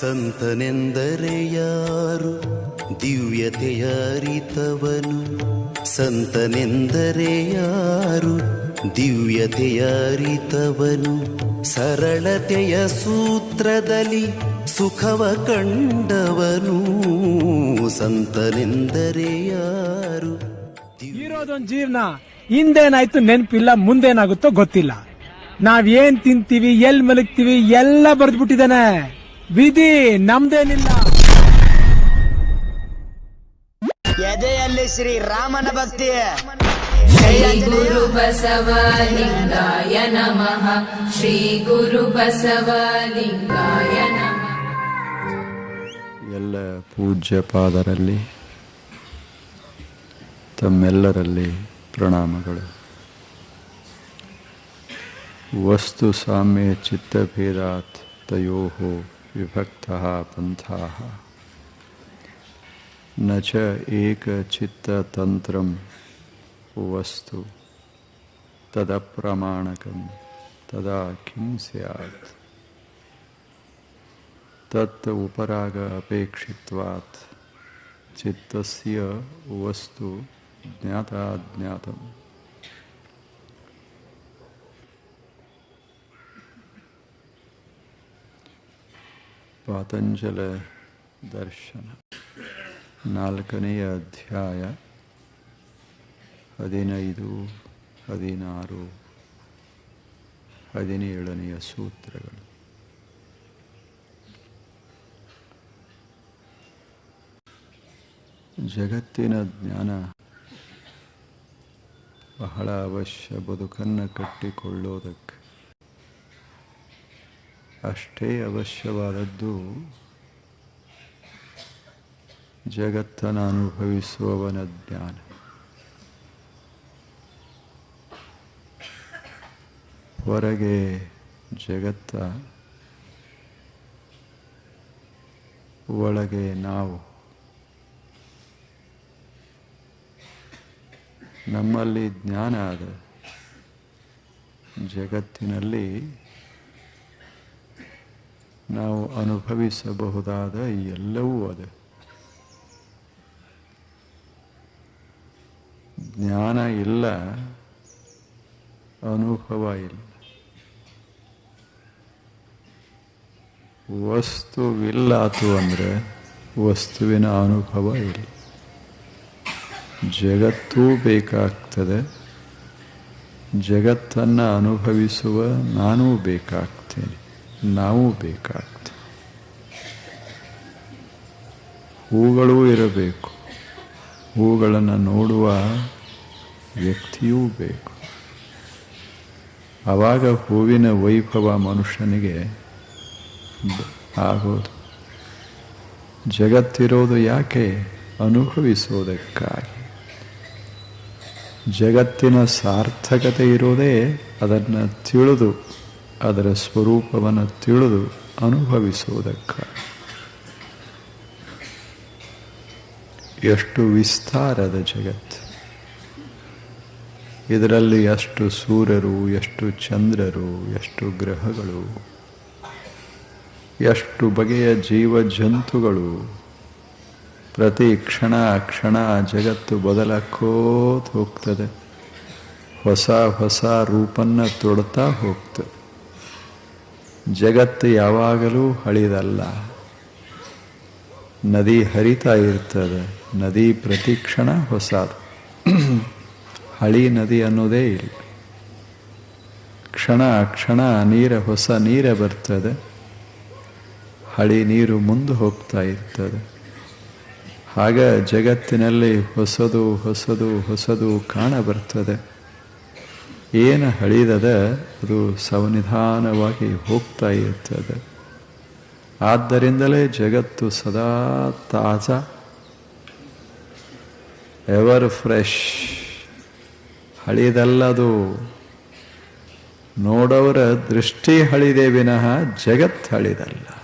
ಸಂತನೆಂದರೆ ಯಾರು ದಿವ್ಯತೆಯ ಅರಿತವನು ಸಂತನೆಂದರೆ ಯಾರು ದಿವ್ಯತೆಯ ಅರಿತವನು ಸರಳತೆಯ ಸೂತ್ರದಲ್ಲಿ ಸುಖವ ಕಂಡವನು. ಸಂತನೆಂದರೆ ಯಾರು ಇರೋದೊಂದು ಜೀವನ ಹಿಂದೇನಾಯ್ತು ನೆನಪಿಲ್ಲ, ಮುಂದೇನಾಗುತ್ತೋ ಗೊತ್ತಿಲ್ಲ. ನಾವ್ ಏನ್ ತಿಂತೀವಿ, ಎಲ್ ಮಲಗ್ತೀವಿ, ಎಲ್ಲ ಬರ್ದ್ಬಿಟ್ಟಿದಾನೆ ವಿಧಿ ನಮ್ದೇನಿಲ್ಲ. ಎದೆಯಲ್ಲಿ ಶ್ರೀ ರಾಮನ ಭಕ್ತಿ. ಜಯ ಗುರು ಬಸವ ಲಿಂಗಾಯ ನಮಃ. ಶ್ರೀ ಗುರು ಬಸವ ಲಿಂಗಾಯ ನಮಃ. ಎಲ್ಲ ಪೂಜ್ಯ ಪಾದರಲ್ಲಿ ತಮ್ಮೆಲ್ಲರಲ್ಲಿ ಪ್ರಣಾಮಗಳು. ವಸ್ತು ಸಾಮ್ಯ ಚಿತ್ತಭೇದಾತ್ ತಯೋಹೋ. विभक्त पंथा न च एक चित्तंत्र वस्तु। तदप्रमाणक तदा किं सैत् तत्पराग अपेक्षित्वात्। चित्तस्य वस्तु ज्ञाता ज्ञातम् ಪಾತಂಜಲ ದರ್ಶನ. ನಾಲ್ಕನೆಯ ಅಧ್ಯಾಯ ಹದಿನೈದು ಹದಿನಾರು ಹದಿನೇಳನೆಯ ಸೂತ್ರಗಳು. ಜಗತ್ತಿನ ಜ್ಞಾನ ಬಹಳ ಅವಶ್ಯ ಬದುಕನ್ನು ಕಟ್ಟಿಕೊಳ್ಳೋದಕ್ಕೆ. ಅಷ್ಟೇ ಅವಶ್ಯವಾದದ್ದು. ಜಗತ್ತನ್ನು ಅನುಭವಿಸುವವನ ಜ್ಞಾನ. ಹೊರಗೆ ಜಗತ್ತ ಒಳಗೆ ನಾವು. ನಮ್ಮಲ್ಲಿ ಜ್ಞಾನ ಆದರೆ ಜಗತ್ತಿನಲ್ಲಿ ನಾವು ಅನುಭವಿಸಬಹುದಾದ ಎಲ್ಲವೂ ಅದೇ. ಜ್ಞಾನ ಇಲ್ಲ, ಅನುಭವ ಇಲ್ಲ. ವಸ್ತುವಿಲ್ಲಾತು ಅಂದರೆ ವಸ್ತುವಿನ ಅನುಭವ ಇಲ್ಲ. ಜಗತ್ತೂ ಬೇಕಾಗ್ತದೆ, ಜಗತ್ತನ್ನು ಅನುಭವಿಸುವ ನಾನೂ ಬೇಕಾಗ್ತೇನೆ. ನಾವು ಬೇಕಾಗ್ತದೆ ಹೂಗಳೂ ಇರಬೇಕು. ಹೂಗಳನ್ನು ನೋಡುವ ವ್ಯಕ್ತಿಯೂ ಬೇಕು. ಆವಾಗ ಹೂವಿನ ವೈಭವ ಮನುಷ್ಯನಿಗೆ ಆಗೋದು. ಜಗತ್ತಿರೋದು ಯಾಕೆ? ಅನುಭವಿಸೋದಕ್ಕಾಗಿ. ಜಗತ್ತಿನ ಸಾರ್ಥಕತೆ ಇರೋದೇ ಅದನ್ನು ತಿಳಿದು ಅದರ ಸ್ವರೂಪವನ್ನು ತಿಳಿದು ಅನುಭವಿಸುವುದಕ್ಕಾಗಿ. ಎಷ್ಟು ವಿಸ್ತಾರದ ಜಗತ್ತು. ಇದರಲ್ಲಿ ಎಷ್ಟು ಸೂರ್ಯರು, ಎಷ್ಟು ಚಂದ್ರರು, ಎಷ್ಟು ಗ್ರಹಗಳು, ಎಷ್ಟು ಬಗೆಯ ಜೀವ ಜಂತುಗಳು ಪ್ರತಿ ಕ್ಷಣ ಕ್ಷಣ ಜಗತ್ತು ಬದಲಾಕೋತ ಹೋಗ್ತದೆ. ಹೊಸ ಹೊಸ ರೂಪನ್ನ ತೊಡ್ತಾ ಹೋಗ್ತದೆ. ಜಗತ್ತು ಯಾವಾಗಲೂ ಹಳಿದಲ್ಲ. ನದಿ ಹರಿತಾ ಇರ್ತದೆ. ನದಿ ಪ್ರತಿ ಕ್ಷಣ ಹೊಸದು. ಹಳಿ ನದಿ ಅನ್ನೋದೇ ಇಲ್ಲ. ಕ್ಷಣ ಕ್ಷಣ ನೀರ, ಹೊಸ ನೀರ ಬರ್ತದೆ. ಹಳಿ ನೀರು ಮುಂದೆ ಹೋಗ್ತಾ ಇರ್ತದೆ. ಆಗ ಜಗತ್ತಿನಲ್ಲಿ ಹೊಸದು ಹೊಸದು ಹೊಸದು ಕಾಣ ಬರ್ತದೆ. ಏನು ಹಳಿದದ ಅದು ಸವನಿಧಾನವಾಗಿ ಹೋಗ್ತಾ ಇರ್ತದೆ. ಆದ್ದರಿಂದಲೇ ಜಗತ್ತು ಸದಾ ತಾಜಾ. ಎವರ್ ಫ್ರೆಶ್ ಹಳಿದಲ್ಲದು. ನೋಡೋರ ದೃಷ್ಟಿ ಹಳಿದೆ ವಿನಃ ಜಗತ್ ಹಳಿದಲ್ಲ.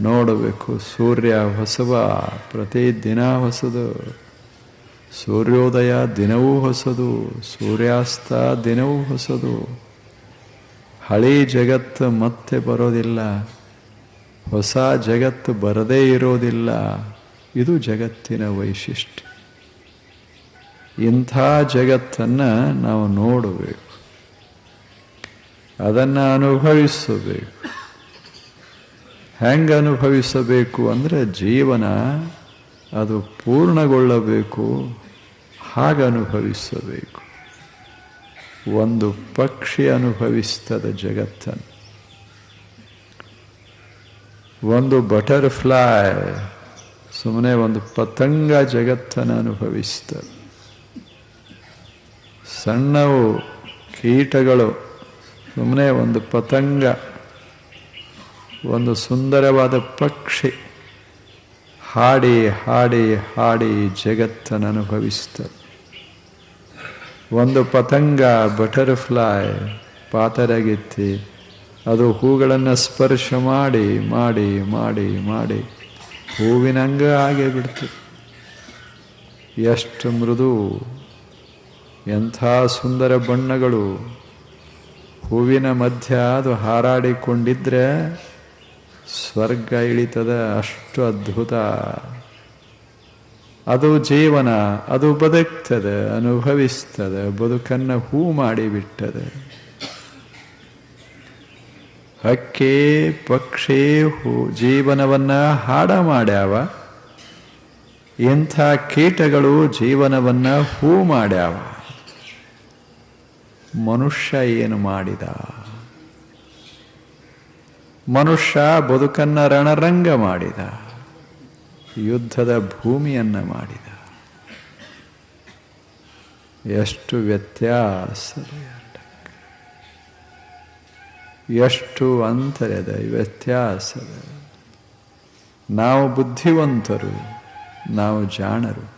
ನೋಡಬೇಕು ಸೂರ್ಯ ಹೊಸವ ಪ್ರತಿ ದಿನ ಹೊಸದು. ಸೂರ್ಯೋದಯ ದಿನವೂ ಹೊಸದು, ಸೂರ್ಯಾಸ್ತ ದಿನವೂ ಹೊಸದು. ಹಳಿ ಜಗತ್ತು ಮತ್ತೆ ಬರೋದಿಲ್ಲ, ಹೊಸ ಜಗತ್ತು ಬರದೇ ಇರೋದಿಲ್ಲ. ಇದು ಜಗತ್ತಿನ ವೈಶಿಷ್ಟ್ಯ. ಇಂಥ ಜಗತ್ತನ್ನು ನಾವು ನೋಡಬೇಕು. ಅದನ್ನು ಅನುಭವಿಸಬೇಕು. ಹೆಂಗೆ ಅನುಭವಿಸಬೇಕು ಅಂದರೆ ಜೀವನ ಅದು ಪೂರ್ಣಗೊಳ್ಳಬೇಕು. ಹಾಗೆ ಅನುಭವಿಸಬೇಕು ಒಂದು ಪಕ್ಷಿ ಅನುಭವಿಸ್ತದೆ ಜಗತ್ತನ್ನು. ಒಂದು ಬಟರ್ಫ್ಲೈ ಸುಮ್ಮನೆ ಒಂದು ಪತಂಗ ಜಗತ್ತನ್ನು ಅನುಭವಿಸ್ತದೆ. ಸಣ್ಣವು ಕೀಟಗಳು ಸುಮ್ಮನೆ ಒಂದು ಪತಂಗ, ಒಂದು ಸುಂದರವಾದ ಪಕ್ಷಿ, ಹಾಡಿ ಹಾಡಿ ಹಾಡಿ ಜಗತ್ತನ್ನು ಅನುಭವಿಸ್ತದೆ. ಒಂದು ಪತಂಗ ಬಟರ್ಫ್ಲೈ ಪಾತರಗಿತ್ತಿ, ಅದು ಹೂಗಳನ್ನು ಸ್ಪರ್ಶ ಮಾಡಿ ಮಾಡಿ ಮಾಡಿ ಮಾಡಿ, ಹೂವಿನಂಗ ಆಗೇ ಬಿಡ್ತು. ಎಷ್ಟು ಮೃದು, ಎಂಥ ಸುಂದರ ಬಣ್ಣಗಳು. ಹೂವಿನ ಮಧ್ಯ ಅದು ಹಾರಾಡಿಕೊಂಡಿದ್ರೆ, ಸ್ವರ್ಗ ಇಳಿತದ ಅಷ್ಟು ಅದ್ಭುತ. ಅದು ಜೀವನ, ಅದು ಬದುಕ್ತದೆ, ಅನುಭವಿಸ್ತದೆ, ಬದುಕನ್ನು ಹೂ ಮಾಡಿಬಿಟ್ಟದೆ. ಹಕ್ಕಿ ಪಕ್ಷಿ ಹೂ, ಜೀವನವನ್ನು ಹಾಡ ಮಾಡ್ಯಾವ ಎಂಥ ಕೀಟಗಳು ಜೀವನವನ್ನು ಹೂ ಮಾಡ್ಯಾವ. ಮನುಷ್ಯ ಏನು ಮಾಡಿದ? ಮನುಷ್ಯ ಬದುಕನ್ನು ರಣರಂಗ ಮಾಡಿದ. ಯುದ್ಧದ ಭೂಮಿಯನ್ನು ಮಾಡಿದ. ಎಷ್ಟು ವ್ಯತ್ಯಾಸ ಎಷ್ಟು ಅಂತರದ ವ್ಯತ್ಯಾಸದ ನಾವು ಬುದ್ಧಿವಂತರು, ನಾವು ಜಾಣರು.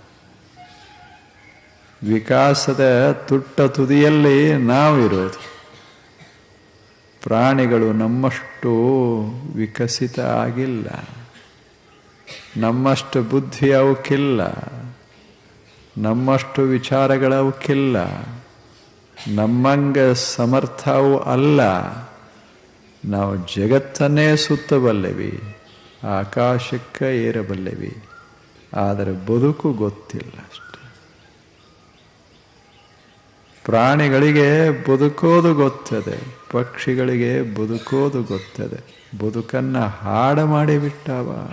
ವಿಕಾಸದ ತುಟ್ಟ ತುದಿಯಲ್ಲಿ ನಾವಿರೋದು. ಪ್ರಾಣಿಗಳು ನಮ್ಮಷ್ಟು ವಿಕಸಿತ ಆಗಿಲ್ಲ. ನಮ್ಮಷ್ಟು ಬುದ್ಧಿ ಅವಕ್ಕಿಲ್ಲ ನಮ್ಮಷ್ಟು ವಿಚಾರಗಳು ಅವಕ್ಕಿಲ್ಲ ನಮ್ಮಂಗ ಸಮರ್ಥವು ಅಲ್ಲ. ನಾವು ಜಗತ್ತನ್ನೇ ಸುತ್ತಬಲ್ಲೆವಿ, ಆಕಾಶಕ್ಕೆ ಏರಬಲ್ಲೆವಿ, ಆದರೆ ಬದುಕು ಗೊತ್ತಿಲ್ಲ ಅಷ್ಟೆ. ಪ್ರಾಣಿಗಳಿಗೆ ಬದುಕೋದು ಗೊತ್ತದೆ, ಪಕ್ಷಿಗಳಿಗೆ ಬದುಕೋದು ಗೊತ್ತದೆ, ಬದುಕನ್ನು ಹಾಡ ಮಾಡಿಬಿಟ್ಟವ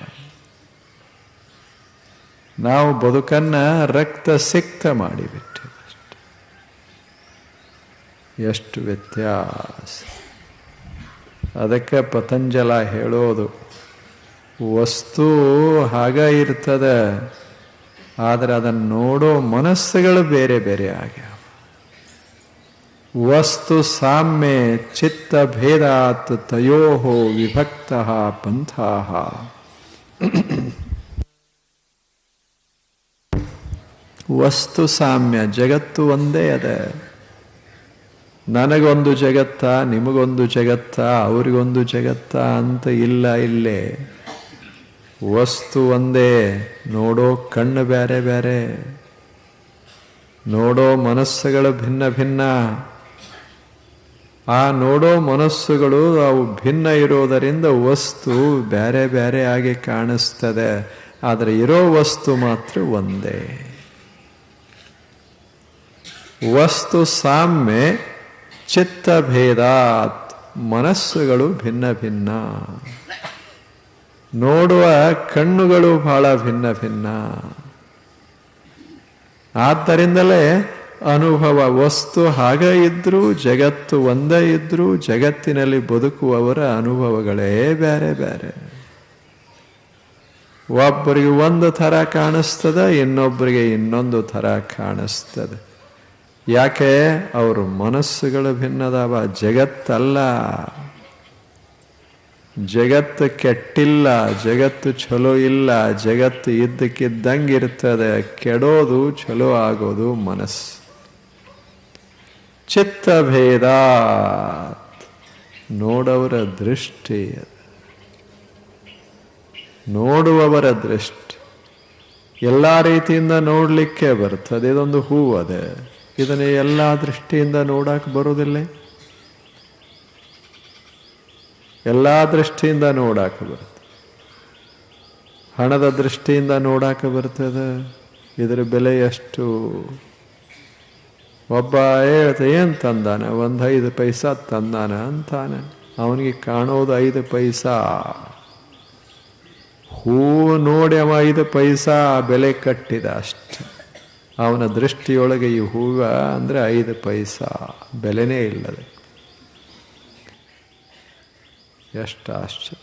ನಾವು ಬದುಕನ್ನ ರಕ್ತ ಸಿಕ್ತ ಮಾಡಿಬಿಟ್ಟೆ ಎಷ್ಟು ವ್ಯತ್ಯಾಸ. ಅದಕ್ಕೆ ಪತಂಜಲ ಹೇಳೋದು, ವಸ್ತು ಹಾಗ ಇರ್ತದೆ, ಆದರೆ ಅದನ್ನು ನೋಡೋ ಮನಸ್ಸುಗಳು ಬೇರೆ ಬೇರೆ ಆಗ್ಯಾವ. ವಸ್ತು ಸಾಮ್ಯ ಚಿತ್ತ ಭೇದಾತ್ ತಯೋ ವಿಭಕ್ತ ಪಂಥಾ ವಸ್ತು ಸಾಮ್ಯ, ಜಗತ್ತು ಒಂದೇ ಅದ. ನನಗೊಂದು ಜಗತ್ತ, ನಿಮಗೊಂದು ಜಗತ್ತ, ಅವರಿಗೊಂದು ಜಗತ್ತ ಅಂತ ಇಲ್ಲ ಇಲ್ಲೇ. ವಸ್ತು ಒಂದೇ, ನೋಡೋ ಕಣ್ಣು ಬೇರೆ ಬೇರೆ ನೋಡೋ ಮನಸ್ಸುಗಳು ಭಿನ್ನ ಭಿನ್ನ. ಆ ನೋಡೋ ಮನಸ್ಸುಗಳು ಅವು ಭಿನ್ನ ಇರೋದರಿಂದ ವಸ್ತು ಬೇರೆ ಬೇರೆ ಆಗಿ ಕಾಣಿಸ್ತದೆ. ಆದರೆ ಇರೋ ವಸ್ತು ಮಾತ್ರ ಒಂದೇ. ವಸ್ತು ಸಾಮ್ಯ ಚಿತ್ತಭೇದಾತ್. ಮನಸ್ಸುಗಳು ಭಿನ್ನ ಭಿನ್ನ. ನೋಡುವ ಕಣ್ಣುಗಳು ಬಹಳ ಭಿನ್ನ ಭಿನ್ನ. ಆದ್ದರಿಂದಲೇ ಅನುಭವ ವಸ್ತು ಹಾಗೆ ಇದ್ದರೂ ಜಗತ್ತು ಒಂದೇ ಇದ್ದರೂ ಜಗತ್ತಿನಲ್ಲಿ ಬದುಕುವವರ ಅನುಭವಗಳೇ ಬೇರೆ ಬೇರೆ ಒಬ್ಬರಿಗೆ ಒಂದು ಥರ ಕಾಣಿಸ್ತದೆ, ಇನ್ನೊಬ್ಬರಿಗೆ ಇನ್ನೊಂದು ಥರ ಕಾಣಿಸ್ತದೆ. ಯಾಕೆ? ಅವ್ರ ಮನಸ್ಸುಗಳು ಭಿನ್ನದಾವ. ಜಗತ್ತಲ್ಲ. ಜಗತ್ತು ಕೆಟ್ಟಿಲ್ಲ. ಜಗತ್ತು ಚಲೋ ಇಲ್ಲ. ಜಗತ್ತು ಇದ್ದಕ್ಕಿದ್ದಂಗೆ ಇರ್ತದೆ ಕೆಡೋದು ಚಲೋ ಆಗೋದು ಮನಸ್ಸು. ಚಿತ್ತಭೇದ. ನೋಡವರ ದೃಷ್ಟಿ ನೋಡುವವರ ದೃಷ್ಟಿ. ಎಲ್ಲ ರೀತಿಯಿಂದ ನೋಡಲಿಕ್ಕೆ ಬರ್ತದೆ. ಇದೊಂದು ಹೂವು ಅದೇ ಇದನ್ನ ಎಲ್ಲ ದೃಷ್ಟಿಯಿಂದ ನೋಡಕ್ಕೆ ಬರೋದಿಲ್ಲ. ಎಲ್ಲ ದೃಷ್ಟಿಯಿಂದ ನೋಡಕ್ಕೆ ಬರುತ್ತೆ. ಹಣದ ದೃಷ್ಟಿಯಿಂದ ನೋಡಾಕ ಬರ್ತದೆ. ಇದರ ಬೆಲೆ ಎಷ್ಟು? ಒಬ್ಬ ಹೇಳ್ತ, ಏನು ತಂದಾನೆ? ಒಂದು ಐದು ಪೈಸಾ ತಂದಾನ ಅಂತಾನೆ. ಅವನಿಗೆ ಕಾಣೋದು ಐದು ಪೈಸಾ. ಹೂ ನೋಡಿ ಅವ ಐದು ಪೈಸಾ ಬೆಲೆ ಕಟ್ಟಿದ ಅಷ್ಟೆ. ಅವನ ದೃಷ್ಟಿಯೊಳಗೆ ಈ ಹೂವ ಅಂದರೆ ಐದು ಪೈಸಾ, ಬೆಲೆನೇ ಇಲ್ಲದೆ. ಎಷ್ಟು ಆಶ್ಚರ್ಯ.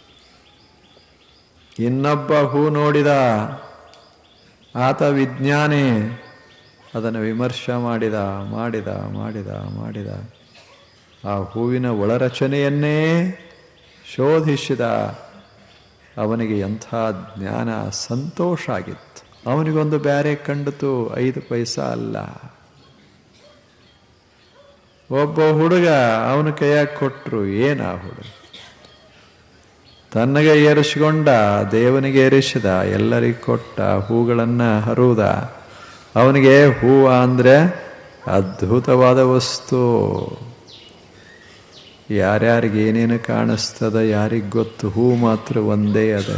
ಇನ್ನೊಬ್ಬ ಹೂ ನೋಡಿದ ಆತ ವಿಜ್ಞಾನಿ, ಅದನ್ನು ವಿಮರ್ಶೆ ಮಾಡಿದ ಮಾಡಿದ ಮಾಡಿದ ಮಾಡಿದ. ಆ ಹೂವಿನ ಒಳರಚನೆಯನ್ನೇ ಶೋಧಿಸಿದ. ಅವನಿಗೆ ಎಂಥ ಜ್ಞಾನ, ಸಂತೋಷ ಆಗಿತ್ತು. ಅವನಿಗೊಂದು ಬ್ಯಾರೆ ಕಂಡಿತು ಐದು ಪೈಸಾ ಅಲ್ಲ. ಒಬ್ಬ ಹುಡುಗ ಅವನ ಕೈಯಾಗ ಕೊಟ್ಟರು ಏನು ಆ ಹುಡುಗ? ತನ್ನಗೆ ಏರಿಸಿಕೊಂಡ, ದೇವನಿಗೆ ಏರಿಸಿದ, ಎಲ್ಲರಿಗೆ ಕೊಟ್ಟ ಹೂಗಳನ್ನು ಹರುವುದ ಅವನಿಗೆ ಹೂವ ಅಂದರೆ ಅದ್ಭುತವಾದ ವಸ್ತು. ಯಾರ್ಯಾರಿಗೆ ಏನೇನು ಕಾಣಿಸ್ತದ, ಯಾರಿಗೆ ಗೊತ್ತು, ಹೂ ಮಾತ್ರ ಒಂದೇ ಅದ.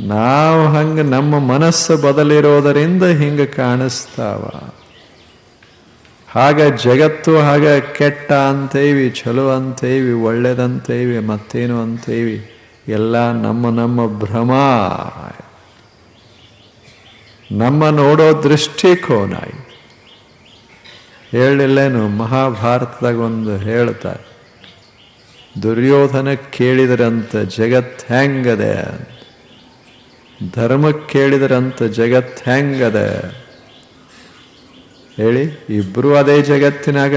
ನಾವು ಹಂಗೆ ನಮ್ಮ ಮನಸ್ಸು ಬದಲಿರೋದರಿಂದ ಹಿಂಗೆ ಕಾಣಿಸ್ತಾವ. ಹಾಗೆ ಜಗತ್ತು ಹಾಗೆ ಕೆಟ್ಟ ಅಂತೇವಿ ಚಲೋ ಅಂತೇವಿ, ಒಳ್ಳೇದಂತೇವಿ, ಮತ್ತೇನು ಅಂತೇವಿ, ಎಲ್ಲ ನಮ್ಮ ನಮ್ಮ ಭ್ರಮ. ನಮ್ಮ ನೋಡೋ ದೃಷ್ಟಿಕೋನ. ಹೇಳಿಲ್ಲೇನು ಮಹಾಭಾರತದಾಗ ಒಂದು ಹೇಳ್ತಾರೆ, ದುರ್ಯೋಧನ ಕೇಳಿದ್ರಂತ, ಜಗತ್ ಹೆಂಗದೆ ಧರ್ಮಕ್ಕೆ ಕೇಳಿದ್ರಂತ ಜಗತ್ ಹೆಂಗದ? ಹೇಳಿ, ಇಬ್ರು ಅದೇ ಜಗತ್ತಿನಾಗ.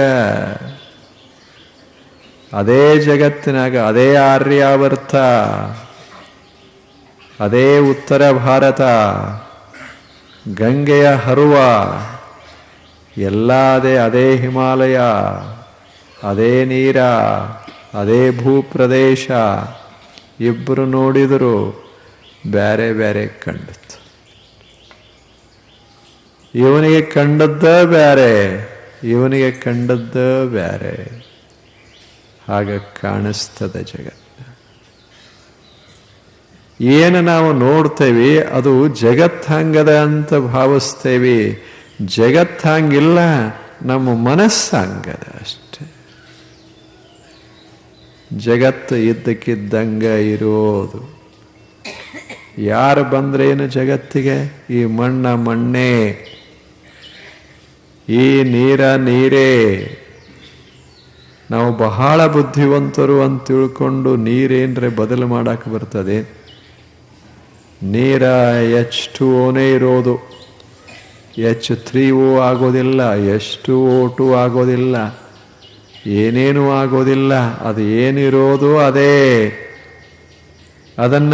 ಅದೇ ಜಗತ್ತಿನಾಗ ಅದೇ ಆರ್ಯಾವರ್ತ. ಅದೇ ಉತ್ತರ ಭಾರತ. ಗಂಗೆಯ ಹರುವ. ಎಲ್ಲ ಅದೇ ಅದೇ ಹಿಮಾಲಯ. ಅದೇ ನೀರ. ಅದೇ ಭೂಪ್ರದೇಶ. ಇಬ್ಬರು ನೋಡಿದರು. ಬೇರೆ ಬೇರೆ ಕಂಡಿತು ಇವನಿಗೆ ಕಂಡದ್ದ ಬೇರೆ ಇವನಿಗೆ ಕಂಡದ್ದ ಬೇರೆ ಹಾಗೆ ಕಾಣಿಸ್ತದೆ ಜಗತ್ತು ಏನು ನಾವು ನೋಡ್ತೇವೆ, ಅದು ಜಗತ್ ಹಂಗದ ಅಂತ ಭಾವಿಸ್ತೇವೆ. ಜಗತ್ ಹಂಗಿಲ್ಲ, ನಮ್ಮ ಮನಸ್ಸು ಹಂಗದ ಅಷ್ಟೆ. ಜಗತ್ತು ಇದ್ದಕ್ಕಿದ್ದಂಗ ಇರೋದು. ಯಾರು ಬಂದ್ರೇನು ಜಗತ್ತಿಗೆ? ಈ ಮಣ್ಣ ಮಣ್ಣೇ. ಈ ನೀರ ನೀರೇ. ನಾವು ಬಹಳ ಬುದ್ಧಿವಂತರು ಅಂತ ತಿಳ್ಕೊಂಡು ನೀರೇನ್ರೆ ಬದಲು ಮಾಡಕ್ಕೆ ಬರ್ತದೆ? ನೀರ ಎಚ್ ಟು ಓನೇ ಇರೋದು. ಎಚ್ ತ್ರೀ ಓ ಆಗೋದಿಲ್ಲ ಎಚ್ ಟು ಓ ಟು ಆಗೋದಿಲ್ಲ. ಏನೇನೂ ಆಗೋದಿಲ್ಲ, ಅದು ಏನಿರೋದು ಅದೇ. ಅದನ್ನ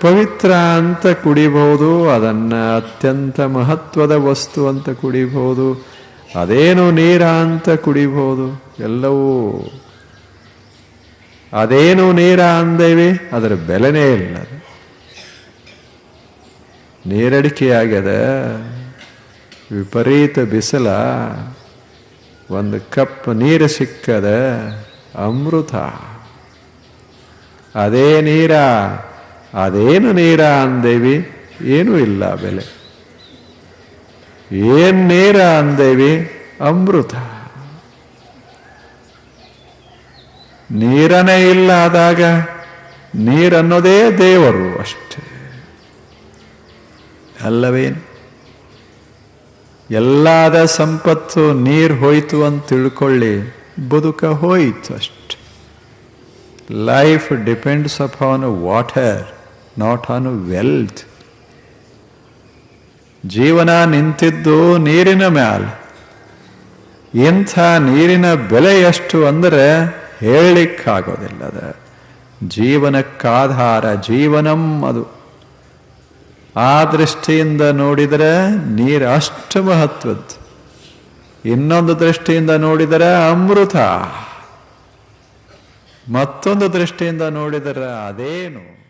ಪವಿತ್ರ ಅಂತ ಕುಡಿಬಹುದು, ಅದನ್ನ ಅತ್ಯಂತ ಮಹತ್ವದ ವಸ್ತು ಅಂತ ಕುಡಿಬಹುದು, ಅದೇನು ನೀರ ಅಂತ ಕುಡಿಬಹುದು, ಎಲ್ಲವೂ ಅದೇನು ನೀರ ಅಂದೇವಿ, ಅದರ ಬೆಲೆನೇ ಇಲ್ಲ ನೀರಡಿಕೆ ನೀರಡಿಕೆಯಾಗ್ಯದ ವಿಪರೀತ ಬಿಸಿಲ, ಒಂದು ಕಪ್ ನೀರು ಸಿಕ್ಕದ ಅಮೃತ. ಅದೇ ನೀರ, ಅದೇನು ನೀರ ಅಂದೇವಿ? ಏನೂ ಇಲ್ಲ ಬೆಲೆ. ಏನ್ ನೀರ ಅಂದೇವಿ? ಅಮೃತ. ನೀರನೇ ಇಲ್ಲ ಆದಾಗ ನೀರನ್ನೋದೇ ದೇವರು ಅಷ್ಟೇ. ಅಲ್ಲವೇನು? ಎಲ್ಲಾದ ಸಂಪತ್ತು ನೀರು ಹೋಯಿತು ಅಂತ ತಿಳ್ಕೊಳ್ಳಿ, ಬದುಕ ಹೋಯಿತು ಅಷ್ಟೆ. Life depends upon water not on wealth. ಜೀವನ ನಿಂತಿದ್ದು ನೀರಿನ ಮ್ಯಾಲ. ಇಂಥ ನೀರಿನ ಬೆಲೆ ಎಷ್ಟು ಅಂದರೆ ಹೇಳಲಿಕ್ಕಾಗೋದಿಲ್ಲದ. ಜೀವನಕ್ಕಾಧಾರ, ಜೀವನಂ ಅದು. ಆ ದೃಷ್ಟಿಯಿಂದ ನೋಡಿದರೆ ನೀರು ಅಷ್ಟು ಮಹತ್ವದ್ದು. ಇನ್ನೊಂದು ದೃಷ್ಟಿಯಿಂದ ನೋಡಿದರೆ ಅಮೃತ. ಮತ್ತೊಂದು ದೃಷ್ಟಿಯಿಂದ ನೋಡಿದರೆ ಅದೇನು?